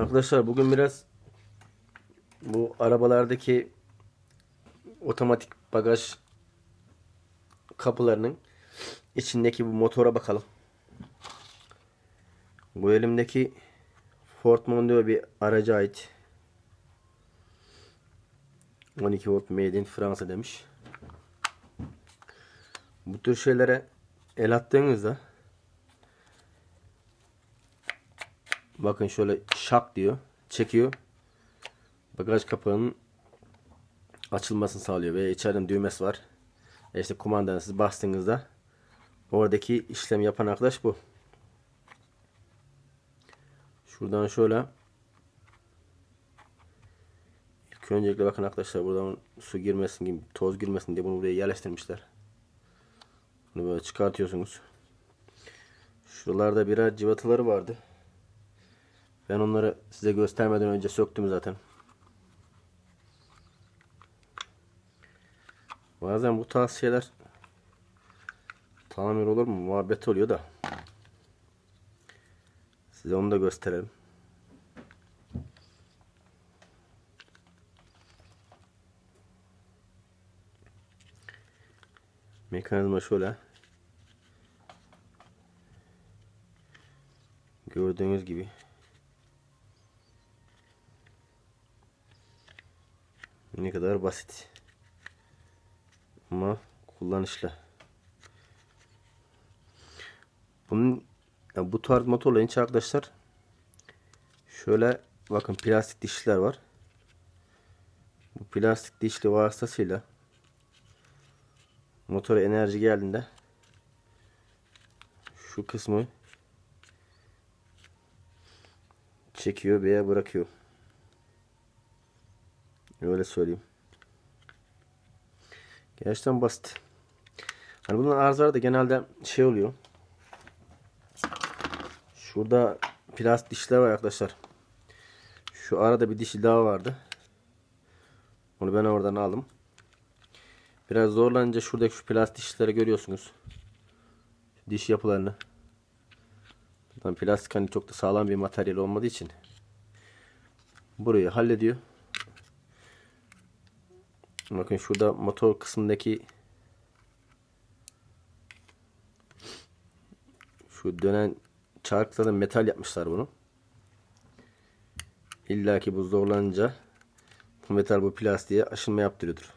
Arkadaşlar bugün biraz bu arabalardaki otomatik bagaj kapılarının içindeki bu motora bakalım. Bu elimdeki Ford Mondeo bir araca ait. 12 volt made in Fransa demiş. Bu tür şeylere el attığınızda bakın şöyle şak diyor. Çekiyor. Bagaj kapağının açılmasını sağlıyor ve içeriden düğmesi var. E işte kumandanı siz bastığınızda oradaki işlem yapan arkadaş bu. Şuradan şöyle İlk öncelikle bakın arkadaşlar buradan su girmesin gibi toz girmesin diye bunu buraya yerleştirmişler. Bunu böyle çıkartıyorsunuz. Şuralarda birer cıvataları vardı. Ben onları size göstermeden önce söktüm zaten. Bazen bu tarz şeyler tamir olur mu? Muhabbet oluyor da. Size onu da gösterelim. Mekanizma şöyle. Gördüğünüz gibi. Ne kadar basit. Ama kullanışlı. Bunun ya bu tarz motorların içi arkadaşlar şöyle bakın plastik dişler var. Bu plastik dişli vasıtasıyla motora enerji geldiğinde şu kısmı çekiyor veya bırakıyor. Öyle söyleyeyim. Gerçekten basit. Hani bunun arızaları da genelde şey oluyor. Şurada plastik dişler var arkadaşlar. Şu arada bir dişi daha vardı. Onu ben oradan aldım. Biraz zorlanınca şuradaki şu plastik dişleri görüyorsunuz. Diş yapılarını. Zaten plastik hani çok da sağlam bir materyal olmadığı için burayı hallediyor. Bakın şurada motor kısmındaki şu dönen çarklardan metal yapmışlar bunu. İlla ki bu zorlanınca bu metal bu plastiğe aşınma yaptırıyordur.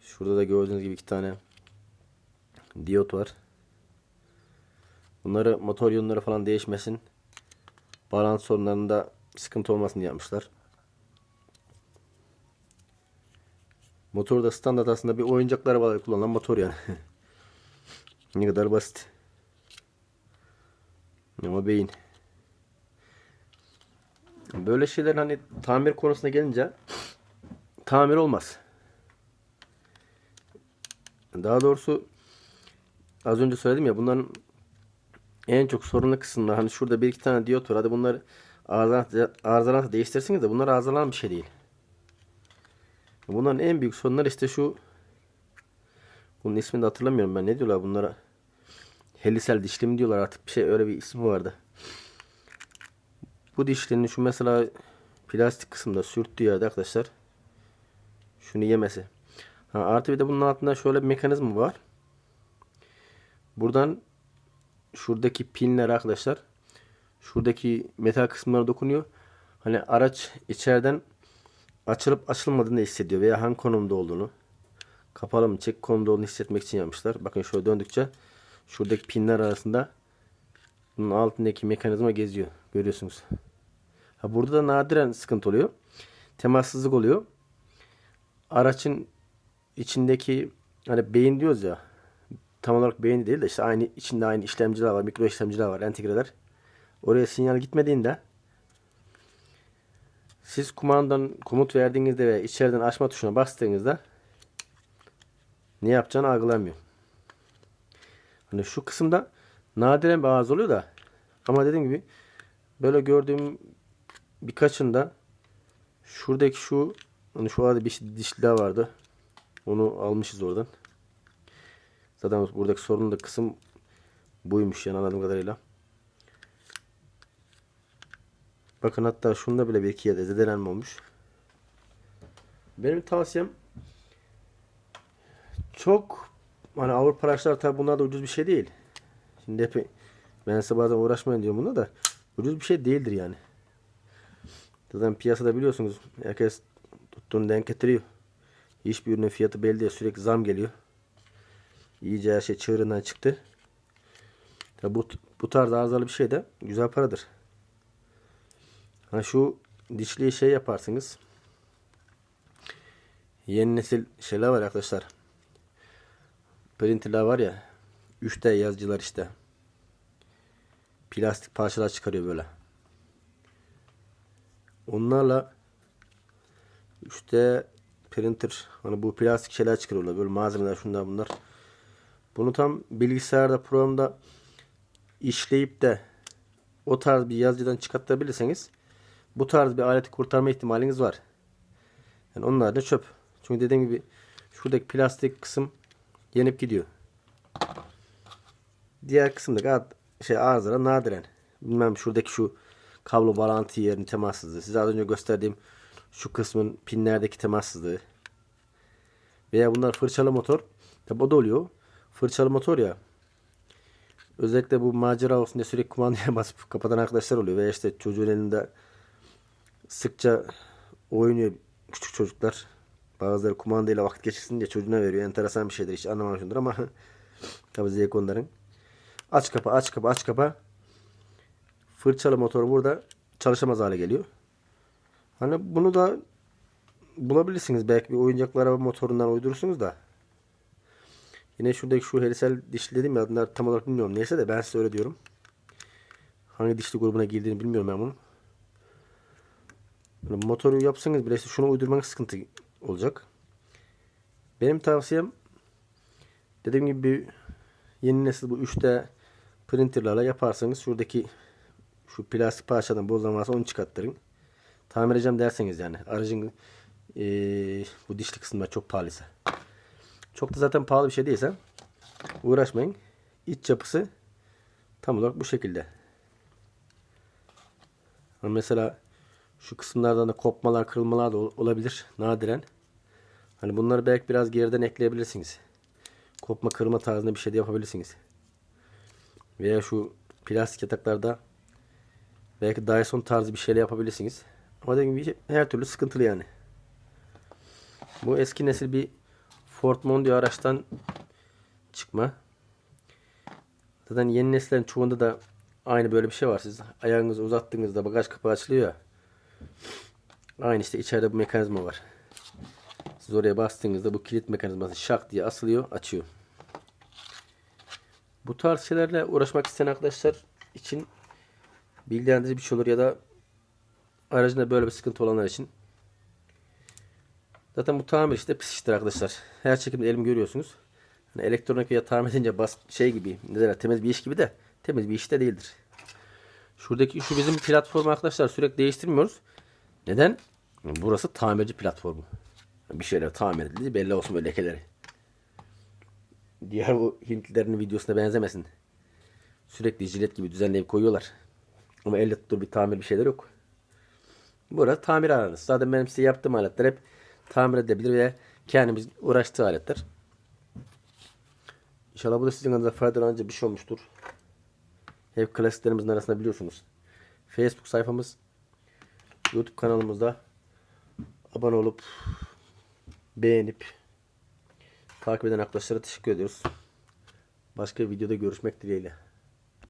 Şurada da gördüğünüz gibi iki tane diyot var. Bunları motor yönleri falan değişmesin. Balans sorunlarında sıkıntı olmasın diye yapmışlar. Motor da standart aslında bir oyuncaklar arabalarda kullanılan motor yani. ne kadar basit. Ama beyin. Böyle şeyler hani tamir konusuna gelince tamir olmaz. Daha doğrusu az önce söyledim ya bunların en çok sorunlu kısımlar hani şurada bir iki tane diyot var. Hadi bunları arızalansa değiştirsiniz de bunlar arızalanan bir şey değil. Bunların en büyük sorunları işte şu bunun ismini de hatırlamıyorum ben. Ne diyorlar bunlara? Helisel dişli mi diyorlar artık bir şey öyle bir ismi vardı. Bu dişlinin şu mesela plastik kısımda sürttüğü yerde arkadaşlar şunu yemesi. Ha, artı bir de bunun altında şöyle bir mekanizma var. Buradan şuradaki pinler arkadaşlar şuradaki metal kısımlara dokunuyor. Hani araç içeriden açılıp açılmadığını hissediyor veya hangi konumda olduğunu kapalı mı çek konumda olduğunu hissetmek için yapmışlar. Bakın şöyle döndükçe şuradaki pinler arasında bunun altındaki mekanizma geziyor. Görüyorsunuz. Ha, burada da nadiren sıkıntı oluyor. Temassızlık oluyor. Araçın içindeki hani beyin diyoruz ya tam olarak beyin değil de işte aynı içinde aynı işlemciler var, mikro işlemciler var, entegreler. Oraya sinyal gitmediğinde siz kumandan komut verdiğinizde ve içeriden açma tuşuna bastığınızda ne yapacağını algılamıyor. Hani şu kısımda nadiren bir arıza oluyor da ama dediğim gibi böyle gördüğüm birkaçında şuradaki şu hani şu arada bir dişli daha vardı. Onu almışız oradan. Zaten buradaki sorunlu kısım buymuş yani anladığım kadarıyla. Bakın hatta şunda bile bir iki yerde zedelenme olmuş. Benim tavsiyem çok hani Avrupa araçlar tabi bunlar da ucuz bir şey değil. Şimdi hep ben size bazen uğraşmayın diyorum bunda da ucuz bir şey değildir yani. Zaten piyasada biliyorsunuz herkes tuttuğunu denk getiriyor. Hiçbir ürünün fiyatı belli değil. Sürekli zam geliyor. İyice her şey çığırından çıktı. Tabi bu, bu tarz arızalı bir şey de güzel paradır. Ha şu dişliği şey yaparsınız. Yeni nesil şeyler var arkadaşlar. Printerler var ya. 3D yazıcılar işte. Plastik parçalar çıkarıyor böyle. Onlarla 3D printer hani bu plastik şeyler çıkarıyorlar. Böyle malzemeler şunlar bunlar. Bunu tam bilgisayarda programda işleyip de o tarz bir yazıcıdan çıkartabilirseniz bu tarz bir aleti kurtarma ihtimaliniz var. Yani onlar da çöp. Çünkü dediğim gibi şuradaki plastik kısım yenip gidiyor. Diğer kısımda gayet şey arızalar nadiren. Bilmem şuradaki şu kablo bağlantı yerinin temassızlığı. Size az önce gösterdiğim şu kısmın pinlerdeki temassızlığı. Veya bunlar fırçalı motor. Tabi o da oluyor. Fırçalı motor ya. Özellikle bu macera olsun diye sürekli kumandaya basıp kapatan arkadaşlar oluyor. Veya işte çocuğun elinde sıkça oynuyor küçük çocuklar. Bazıları kumandayla vakit geçirsin diye çocuğuna veriyor. Enteresan bir şeydir. Hiç anlamamışımdır ama tabi zevk onların. Aç kapa aç kapa aç kapa. Fırçalı motor burada çalışamaz hale geliyor. Hani bunu da bulabilirsiniz. Belki bir oyuncaklar araba motorundan uydurursunuz da. Yine şuradaki şu helisel dişli dedim ya bunlar tam olarak bilmiyorum. Neyse de ben size öyle diyorum. Hangi dişli grubuna girdiğini bilmiyorum ben bunun. Yani motoru yapsanız bile işte şunu uydurmanız sıkıntı olacak. Benim tavsiyem dediğim gibi bir yeni nesil bu 3D printerlarla yaparsanız şuradaki şu plastik parçadan bozulan varsa onu çıkarttırın. Tamir edeceğim derseniz yani aracın eee, bu dişli kısımlar çok pahalıysa. Çok da zaten pahalı bir şey değilse uğraşmayın. İç yapısı tam olarak bu şekilde. Mesela şu kısımlardan da kopmalar, kırılmalar da ol- olabilir nadiren. Hani bunları belki biraz geriden ekleyebilirsiniz. Kopma, kırma tarzında bir şey de yapabilirsiniz. Veya şu plastik yataklarda belki Dyson tarzı bir şeyler yapabilirsiniz. Ama dediğim gibi her türlü sıkıntılı yani. Bu eski nesil bir Ford Mondeo araçtan çıkma. Zaten yeni nesillerin çoğunda da aynı böyle bir şey var. Siz ayağınızı uzattığınızda bagaj kapağı açılıyor ya. Aynı işte içeride bu mekanizma var. Siz oraya bastığınızda bu kilit mekanizması şak diye asılıyor, açıyor. Bu tarz şeylerle uğraşmak isteyen arkadaşlar için bilgilendirici bir şey olur ya da aracında böyle bir sıkıntı olanlar için Zaten bu tamir işte pis iştir arkadaşlar. Her çekimde elim görüyorsunuz. Hani elektronik ya tamir edince bas şey gibi ne derler temiz bir iş gibi de temiz bir iş de değildir. Şuradaki şu bizim platform arkadaşlar sürekli değiştirmiyoruz. Neden? Burası tamirci platformu. Bir şeyler tamir edildi belli olsun böyle lekeleri. Diğer bu Hintlilerin videosuna benzemesin. Sürekli jilet gibi düzenleyip koyuyorlar. Ama elle tutulur bir tamir bir şeyler yok. Burası tamir alanınız. Zaten benim size yaptığım aletler hep tamir edebilir ve kendimiz uğraştığı aletler. İnşallah bu da sizin adınıza faydalanıcı bir şey olmuştur. Hep klasiklerimizin arasında biliyorsunuz. Facebook sayfamız, YouTube kanalımızda abone olup beğenip takip eden arkadaşlara teşekkür ediyoruz. Başka bir videoda görüşmek dileğiyle.